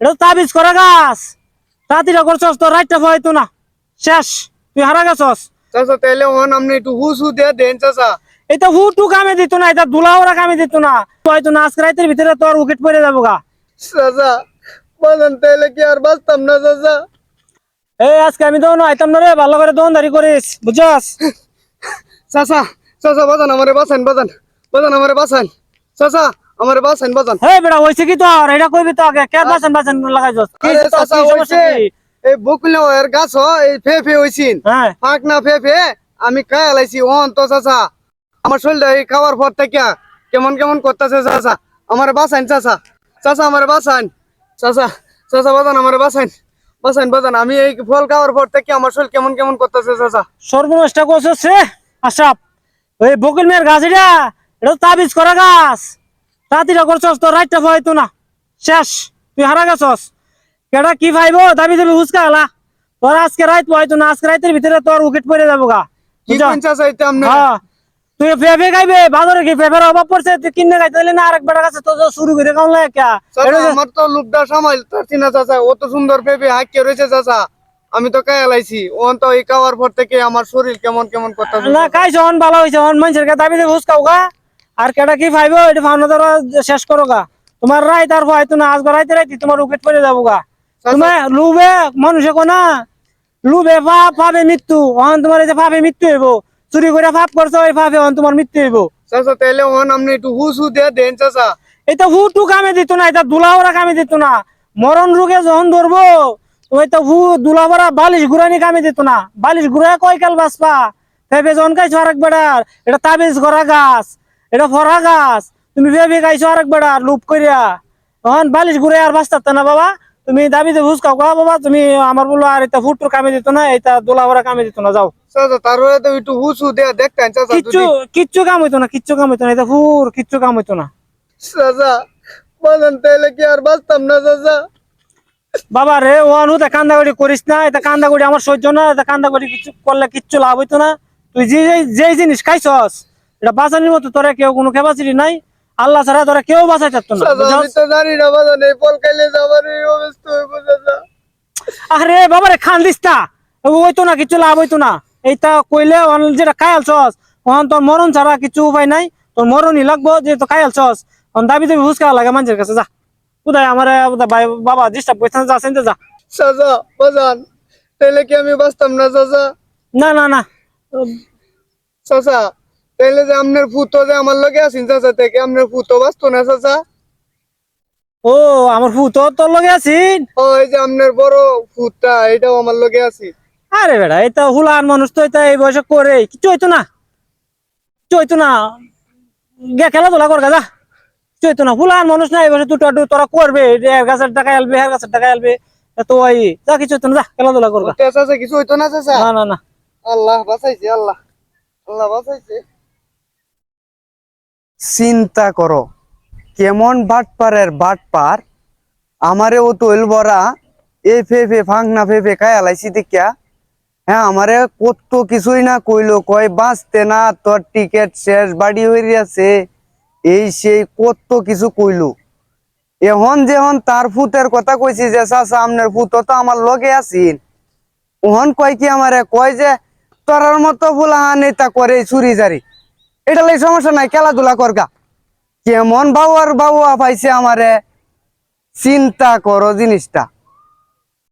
এটা তো তাবিজ করা গাছ। রাতিটা করছস তোর রাইটটা হয়তো না। শেষ তুই হারা গেছস। চাচা তাহলে ওন আপনি একটু হুসু দিয়ে দেন চাচা। এটা হুটু কামে দিত না এটা দুলাওরা কামে দিত না। হয়তো না আজকে রাতের ভিতরে তোর উইকেট পড়ে যাব গা। চাচা বলেন তাহলে কি আর বাঁচতাম না চাচা? এই আজকে আমি তো আইতাম না রে ভালো করে দোকানদারি করিস বুঝছস? চাচা চাচা বাজান আমারে বাঁচান বাজান। বাজান আমারে বাঁচান। চাচা আমারে বাঁচান বাজান হে বেটা হইছে কি তোর? এটা কইবি তো আগে। কে বাসন বাসন লাগাইছস কি আরে সমস্যা হইছে? এই বকুলে এর গাছ এই ফে ফে হইছিন। হ্যাঁ। ফাঁক না ফে ফে আমি লাইছি। ওন তো চাচা আমার শরীরটা এই খাওয়ার পর থেকে কেমন কেমন করতেছে চাচা? আমারে বাঁচান চাচা। চাচা আমারে বাঁচান। চাচা চাচা বাজান আমারে বাঁচান। বাঁচান বাজান আমি এই ফল খাওয়ার পর থেকে আমার শরীর কেমন কেমন করতেছে চাচা? সর্বনষ্ট করছস রে আশরাফ ওই বকুল মেয়ের গাছ এটা এটা তাবিজ করা গাছ। রাতিটা করছস তোর রাইটটা হয়তো না। শেষ তুই হারা গেছস। কেডা কি ভাইবো? দাবি দাবি হুসকা গেলা। তোর আজকে রাইত হয়তো না আজকে রাইতের ভিতরে তোর উইকেট পড়ে যাব গা। হ্যাঁ তুই ফেফে গাইবে বাজারে কি ফেফের অভাব পড়ছে? তুই কিনে গাইতে না আরেক বেটা কাছে তো শুরু করে কাউন লাগে কে? আমার তো লুকটা সামাল পারছি না চাচা অত সুন্দর পেপে হাঁকিয়ে রয়েছে চাচা। আমি তো কায়া লাইছি ওন তো এই খাওয়ার পর থেকে আমার শরীর কেমন কেমন করতেছে। না খাইছে অন ভালো হয়েছে অন মানুষের কাছে দাবি দেবে হুসকাও গা আর কেটা কি পাইবো এটা ফাউনো ধরো শেষ করো গা তোমার রাইত আর হয়তো না আজকে রাইতে রাইতে তোমার উইকেট পড়ে যাব গা। তুমি লুবে মানুষে কো না লুবে পাপ পাবে মৃত্যু। অন তোমার এই যে পাবে মৃত্যু হইব চুরি করে পাপ করছ ওই পাবে অন তোমার মৃত্যু হইব। চাচা তাহলে ওন আপনি একটু হুসু দিয়ে দেন চাচা এটা হুটু কামে দিত না এটা দুলাওরা কামে দিত না। মরণ রোগে যখন ধরবো ওই তো হু দুলাওরা বালিশ ঘুরানি কামে দিত না। বালিশ ঘুরা কয় কাল বাসপা ভেবে যখন খাইছো আরেক বেড়ার এটা তাবিজ করা গাছ। এটা ফরা গাছ। তুমি ভেবে খাইছো আরেক বেড়ার লুপ করিয়া তখন বালিশ ঘুরে আর বাঁচতে না বাবা। তুমি দাবি দিয়ে ভুজ খাও বাবা তুমি আমার বলো আর এটা ফুটুর কামে দিত না এটা দুলাওরা কামে দিত না যাও। তো কিচ্ছু কিচ্ছু কাম হইতো না কিচ্ছু কাম হইতো না এটা ফুর কিচ্ছু কাম হইতো না। কি আর বাঁচতাম না চাচা? বাবা রে ওয়ান হুতে কান্দাগুড়ি করিস না এটা কান্দাগুড়ি আমার সহ্য না এটা কান্দাগুড়ি কিছু করলে কিচ্ছু লাভ হইতো না। তুই যে যে- যে জিনিস খাইছস এটা বাঁচানির মতো তোরা কেউ কোনো খেপাচিরি নাই। আল্লাহ ছাড়া তোরা কেউ বাঁচাই চাচ্ছ না আরে বাবা রে খান দিস না হইতো না কিছু লাভ হইতো না। এইটা কইলে যেটা খাইলছস ওখান তোর মরণ ছাড়া কিছু উপায় নাই। তোর মরণই লাগবো যে তো খাইলছস ওখান দাবি দাবি হুসকা লাগে মানুষের কাছে যা। কোথায় আমার বাবা ডিস্টার্ব করছে না, যা সেনতে যা। চাচা বাজান তাহলে কি আমি বাঁচতাম না চাচা? না না না। চাচা তাহলে যে আপনার ফুতো যে আমার লগে আছেন চাচা থেকে আপনার ফুতো বাঁচতো না চাচা? ও আমার ভূত তোর লগে আছিস? ও এই যে আপনার বড় ফুটটা এটাও আমার লগে আছে আরে বেড়া এটা হুলান মানুষ তো এটা এই বয়সে করে কিছু হইতো না? কিছু হইতো না? গে খেলাধুলা কর যা। কিছু হইতো না? হুলান মানুষ না এই বয়সে দুটো তোরা করবে এর গাছের টাকা আলবে এর গাছের টাকা আলবে তো ওই যা কিছু হইতো না যা খেলাধুলা কর কিছু হইতো না চাচা? না না না। আল্লাহ বাঁচাইছে আল্লাহ। আল্লাহ বাঁচাইছে। চিন্তা করো। কেমন বাটপারের বাটপার? আমারে ও তৈল বরা এ ফে ফে ফাংনা ফে ফে খায় আলাইছি দেখিয়া। হ্যাঁ আমারে কত কিছুই না কইলো, কয় বাঁচতে না, তোর টিকেট শেষ, বাড়ি হয়ে আছে এই সেই কত কিছু কইলো। এখন যেহন তার ফুতের কথা কইছি যে চাচা আপনার ফুত তো আমার লগে আছিন। ওহন কয় কি আমারে, কয় যে, তোরার মতো ফুলাহান এটা করে চুরি জারি। এটা লাই সমস্যা নাই খেলাধুলা করগা। কেমন আর বাবু পাইছে আমারে চিন্তা করো জিনিসটা।